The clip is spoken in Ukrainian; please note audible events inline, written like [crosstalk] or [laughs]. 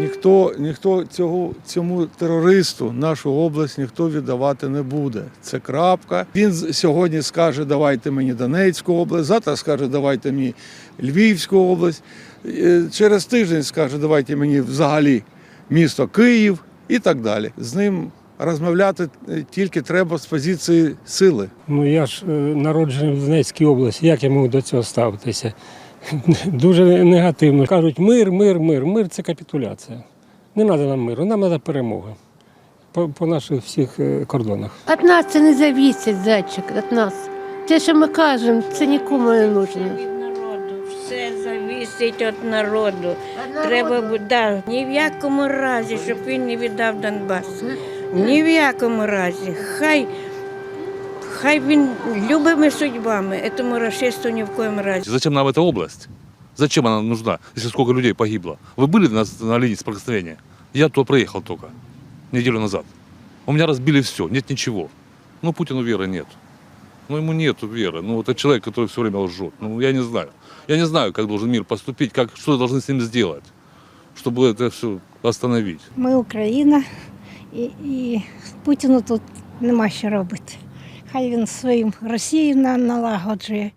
ніхто, ніхто цього, цьому терористу нашу область ніхто віддавати не буде. Це крапка. Він сьогодні скаже, давайте мені Донецьку область, завтра скаже, давайте мені Львівську область. Е, Через тиждень скаже, давайте мені взагалі місто Київ і так далі. З ним розмовляти е, тільки треба з позиції сили. Ну я ж е, народжений в Донецькій області. Як я можу до цього ставитися? [laughs] Дуже негативно. Кажуть, мир, мир, мир. Мир це капітуляція. Не треба нам миру, нам треба перемога по, по наших всіх е, кордонах. Від нас це не завісить, зайчик, від нас. Те, що ми кажемо, це нікому не нужно. Народу. Все завісить від народу. Треба да, ні в якому разі, щоб він не віддав Донбас. Ні в якому разі. Хай, хай він любими судьбами, этому расисту ні в коєму разі. Зачем нам эта область? Зачем она нужна, если сколько людей погибло? Вы были на, на линии соприкосновения? Я туда проехал только неделю назад. У меня разбили все, нет ничего. Ну, Путину веры нет. Ну, ему нету веры. Ну, это человек, который все время лжет. Ну, я не знаю. Я не знаю, как должен мир поступить, как, что должны с ним сделать, чтобы это все остановить. Ми Україна, і, і Путіну тут нема що робити. Хай він своїм Росію на- налагоджує.